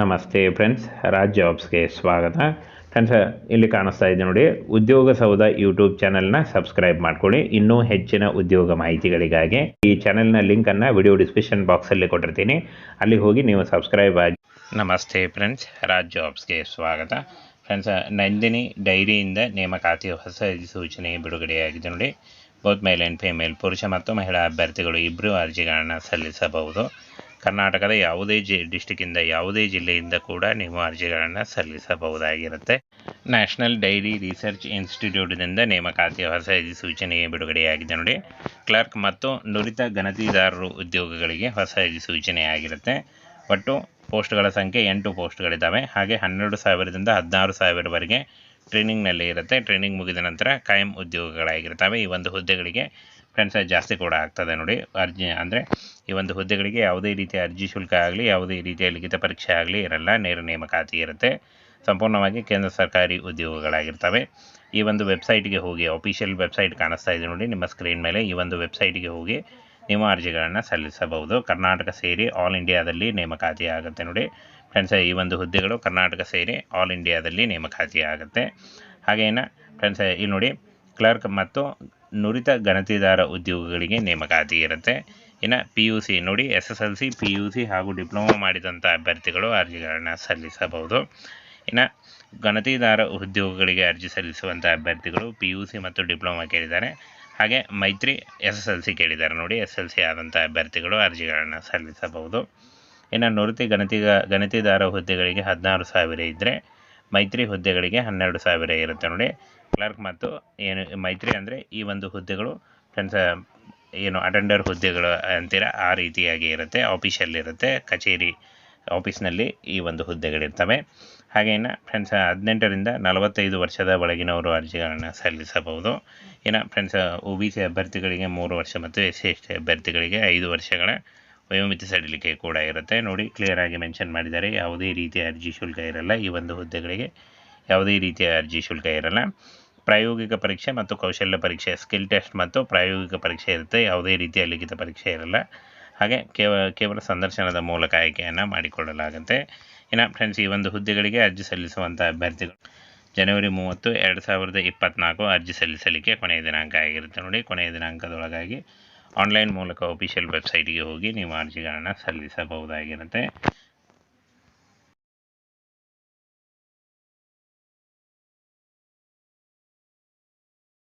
ನಮಸ್ತೆ ಫ್ರೆಂಡ್ಸ್ ರಾಜ್ ಜಾಬ್ಸ್ಗೆ ಸ್ವಾಗತ. ಫ್ರೆಂಡ್ಸ್ ಇಲ್ಲಿ ಕಾಣಿಸ್ತಾ ಇದೆ ನೋಡಿ, ಉದ್ಯೋಗ ಸೌಧ ಯೂಟ್ಯೂಬ್ ಚಾನಲ್ನ ಸಬ್ಸ್ಕ್ರೈಬ್ ಮಾಡ್ಕೊಳ್ಳಿ. ಇನ್ನೂ ಹೆಚ್ಚಿನ ಉದ್ಯೋಗ ಮಾಹಿತಿಗಳಿಗಾಗಿ ಈ ಚಾನೆಲ್ನ ಲಿಂಕನ್ನು ವಿಡಿಯೋ ಡಿಸ್ಕ್ರಿಪ್ಷನ್ ಬಾಕ್ಸಲ್ಲಿ ಕೊಟ್ಟಿರ್ತೀನಿ. ಅಲ್ಲಿ ಹೋಗಿ ನೀವು ಸಬ್ಸ್ಕ್ರೈಬ್ ಆಗಿ ನಮಸ್ತೆ ಫ್ರೆಂಡ್ಸ್ ರಾಜ್ ಜಾಬ್ಸ್ಗೆ ಸ್ವಾಗತ. ಫ್ರೆಂಡ್ಸ್ ನಂದಿನಿ ಡೈರಿಯಿಂದ ನೇಮಕಾತಿ ಹೊಸ ಸೂಚನೆ ಬಿಡುಗಡೆಯಾಗಿದೆ ನೋಡಿ. ಬೋತ್ ಮೇಲ್ ಆ್ಯಂಡ್ ಫಿಮೇಲ್ ಪುರುಷ ಮತ್ತು ಮಹಿಳಾ ಅಭ್ಯರ್ಥಿಗಳು ಇಬ್ಬರು ಅರ್ಜಿಗಳನ್ನು ಸಲ್ಲಿಸಬಹುದು. ಕರ್ನಾಟಕದ ಯಾವುದೇ ಜಿ ಡಿಸ್ಟಿಕ್ಕಿಂದ ಯಾವುದೇ ಜಿಲ್ಲೆಯಿಂದ ಕೂಡ ನೀವು ಅರ್ಜಿಗಳನ್ನು ಸಲ್ಲಿಸಬಹುದಾಗಿರುತ್ತೆ. ನ್ಯಾಷನಲ್ ಡೈರಿ ರಿಸರ್ಚ್ ಇನ್ಸ್ಟಿಟ್ಯೂಟ್ನಿಂದ ನೇಮಕಾತಿ ಹೊಸ ಅಧಿಸೂಚನೆ ಬಿಡುಗಡೆಯಾಗಿದೆ ನೋಡಿ. ಕ್ಲರ್ಕ್ ಮತ್ತು ನುರಿತ ಗಣತಿದಾರರು ಉದ್ಯೋಗಗಳಿಗೆ ಹೊಸ ಅಧಿಸೂಚನೆಯಾಗಿರುತ್ತೆ ಒಟ್ಟು ಪೋಸ್ಟ್ಗಳ ಸಂಖ್ಯೆ ಎಂಟು ಪೋಸ್ಟ್ಗಳಿದ್ದಾವೆ. ಹಾಗೆ ಹನ್ನೆರಡು ಸಾವಿರದಿಂದ ಹದಿನಾರು ಸಾವಿರವರೆಗೆ ಟ್ರೈನಿಂಗ್ನಲ್ಲಿ ಇರುತ್ತೆ. ಟ್ರೈನಿಂಗ್ ಮುಗಿದ ನಂತರ ಕಾಯಂ ಉದ್ಯೋಗಗಳಾಗಿರ್ತವೆ ಈ ಒಂದು ಹುದ್ದೆಗಳಿಗೆ ಫ್ರೆಂಡ್ಸ್ ಜಾಸ್ತಿ ಕೂಡ ಆಗ್ತದೆ ನೋಡಿ. ಅರ್ಜಿ ಅಂದರೆ ಈ ಒಂದು ಹುದ್ದೆಗಳಿಗೆ ಯಾವುದೇ ರೀತಿಯ ಅರ್ಜಿ ಶುಲ್ಕ ಆಗಲಿ, ಯಾವುದೇ ರೀತಿಯ ಲಿಖಿತ ಪರೀಕ್ಷೆ ಆಗಲಿ ಇರಲ್ಲ. ನೇರ ನೇಮಕಾತಿ ಇರುತ್ತೆ. ಸಂಪೂರ್ಣವಾಗಿ ಕೇಂದ್ರ ಸರ್ಕಾರಿ ಉದ್ಯೋಗಗಳಾಗಿರ್ತವೆ. ಈ ಒಂದು ವೆಬ್ಸೈಟ್ಗೆ ಹೋಗಿ ಅಫಿಷಿಯಲ್ ವೆಬ್ಸೈಟ್ ಕಾಣಿಸ್ತಾ ಇದೆ ನೋಡಿ ನಿಮ್ಮ ಸ್ಕ್ರೀನ್ ಮೇಲೆ. ಈ ಒಂದು ವೆಬ್ಸೈಟ್ಗೆ ಹೋಗಿ ನಿಮ್ಮ ಅರ್ಜಿಗಳನ್ನು ಸಲ್ಲಿಸಬಹುದು. ಕರ್ನಾಟಕ ಸೇರಿ ಆಲ್ ಇಂಡಿಯಾದಲ್ಲಿ ನೇಮಕಾತಿ ಆಗುತ್ತೆ ನೋಡಿ. ಫ್ರೆಂಡ್ಸ್ ಈ ಒಂದು ಹುದ್ದೆಗಳು ಕರ್ನಾಟಕ ಸೇರಿ ಆಲ್ ಇಂಡಿಯಾದಲ್ಲಿ ನೇಮಕಾತಿ ಆಗುತ್ತೆ. ಹಾಗೇನ ಫ್ರೆಂಡ್ಸ್ ಇಲ್ಲಿ ನೋಡಿ ಕ್ಲರ್ಕ್ ಮತ್ತು ನುರಿತ ಗಣತಿದಾರ ಉದ್ಯೋಗಗಳಿಗೆ ನೇಮಕಾತಿ ಇರುತ್ತೆ. ಇನ್ನು ಪಿ ಯು ಸಿ ನೋಡಿ S S L C P U C ಹಾಗೂ ಡಿಪ್ಲೊಮಾ ಮಾಡಿದಂಥ ಅಭ್ಯರ್ಥಿಗಳು ಅರ್ಜಿಗಳನ್ನು ಸಲ್ಲಿಸಬಹುದು. ಇನ್ನು ಗಣತಿದಾರ ಉದ್ಯೋಗಗಳಿಗೆ ಅರ್ಜಿ ಸಲ್ಲಿಸುವಂಥ ಅಭ್ಯರ್ಥಿಗಳು ಪಿ ಯು ಸಿ ಮತ್ತು ಡಿಪ್ಲೊಮಾ ಕೇಳಿದ್ದಾರೆ. ಹಾಗೆ ಮೈತ್ರಿ ಎಸ್ ಎಸ್ ಎಲ್ ಸಿ ಕೇಳಿದ್ದಾರೆ ನೋಡಿ ಎಸ್ ಎಲ್ ಸಿ ಆದಂಥ ಅಭ್ಯರ್ಥಿಗಳು ಅರ್ಜಿಗಳನ್ನು ಸಲ್ಲಿಸಬಹುದು. ಇನ್ನು ನುರಿತ ಗಣತಿಗ, ಗಣತಿದಾರ ಹುದ್ದೆಗಳಿಗೆ ಹದಿನಾರು ಸಾವಿರ ಇದ್ದರೆ ಮೈತ್ರಿ ಹುದ್ದೆಗಳಿಗೆ ಹನ್ನೆರಡು ಸಾವಿರ ಇರುತ್ತೆ ನೋಡಿ. ಕ್ಲರ್ಕ್ ಮತ್ತು ಏನು ಮೈತ್ರಿ ಅಂದರೆ ಈ ಒಂದು ಹುದ್ದೆಗಳು ಫ್ರೆಂಡ್ಸ್, ಏನು ಅಟೆಂಡರ್ ಹುದ್ದೆಗಳು ಅಂತೀರ, ಆ ರೀತಿಯಾಗಿ ಇರುತ್ತೆ ಆಫೀಸಲ್ಲಿ ಇರುತ್ತೆ, ಕಚೇರಿ ಆಫೀಸ್ನಲ್ಲಿ ಈ ಒಂದು ಹುದ್ದೆಗಳಿರ್ತವೆ. ಹಾಗೇನ ಫ್ರೆಂಡ್ಸ್, ಹದಿನೆಂಟರಿಂದ ನಲವತ್ತೈದು ವರ್ಷದ ಒಳಗಿನವರು ಅರ್ಜಿಗಳನ್ನು ಸಲ್ಲಿಸಬಹುದು. ಇನ್ನು ಫ್ರೆಂಡ್ಸ್ ಒ ಬಿ ಸಿ ಅಭ್ಯರ್ಥಿಗಳಿಗೆ ಮೂರು ವರ್ಷ ಮತ್ತು ಎಸ್ ಸಿ ಎಸ್ ಟಿ ಅಭ್ಯರ್ಥಿಗಳಿಗೆ ಐದು ವರ್ಷಗಳ ವಯೋಮಿತಿ ಸಡಿಲಿಕೆ ಕೂಡ ಇರುತ್ತೆ. ನೋಡಿ ಕ್ಲಿಯರಾಗಿ ಮೆನ್ಷನ್ ಮಾಡಿದ್ದಾರೆ, ಯಾವುದೇ ರೀತಿಯ ಅರ್ಜಿ ಶುಲ್ಕ ಇರಲ್ಲ. ಈ ಒಂದು ಹುದ್ದೆಗಳಿಗೆ ಯಾವುದೇ ರೀತಿಯ ಅರ್ಜಿ ಶುಲ್ಕ ಇರಲ್ಲ. ಪ್ರಾಯೋಗಿಕ ಪರೀಕ್ಷೆ ಮತ್ತು ಕೌಶಲ್ಯ ಪರೀಕ್ಷೆ ಸ್ಕಿಲ್ ಟೆಸ್ಟ್ ಮತ್ತು ಪ್ರಾಯೋಗಿಕ ಪರೀಕ್ಷೆ ಇರುತ್ತೆ. ಯಾವುದೇ ರೀತಿಯ ಲಿಖಿತ ಪರೀಕ್ಷೆ ಇರಲ್ಲ. ಹಾಗೆ ಕೇವ, ಕೇವಲ ಸಂದರ್ಶನದ ಮೂಲಕ ಆಯ್ಕೆಯನ್ನು ಮಾಡಿಕೊಳ್ಳಲಾಗುತ್ತೆ. ಇನ್ನು ಫ್ರೆಂಡ್ಸ್ ಈ ಒಂದು ಹುದ್ದೆಗಳಿಗೆ ಅರ್ಜಿ ಸಲ್ಲಿಸುವಂಥ ಅಭ್ಯರ್ಥಿಗಳು. ಜನವರಿ ಮೂವತ್ತು, ಎರಡು ಸಾವಿರದ ಇಪ್ಪತ್ತ್ನಾಲ್ಕು ಅರ್ಜಿ ಸಲ್ಲಿಸಲಿಕ್ಕೆ ಕೊನೆಯ ದಿನಾಂಕ ಆಗಿರುತ್ತೆ ನೋಡಿ. ಕೊನೆಯ ದಿನಾಂಕದೊಳಗಾಗಿ ಆನ್ಲೈನ್ ಮೂಲಕ ಅಫಿಷಿಯಲ್ ವೆಬ್ಸೈಟ್ಗೆ ಹೋಗಿ ನೀವು ಅರ್ಜಿಗಳನ್ನು ಸಲ್ಲಿಸಬಹುದಾಗಿರುತ್ತೆ.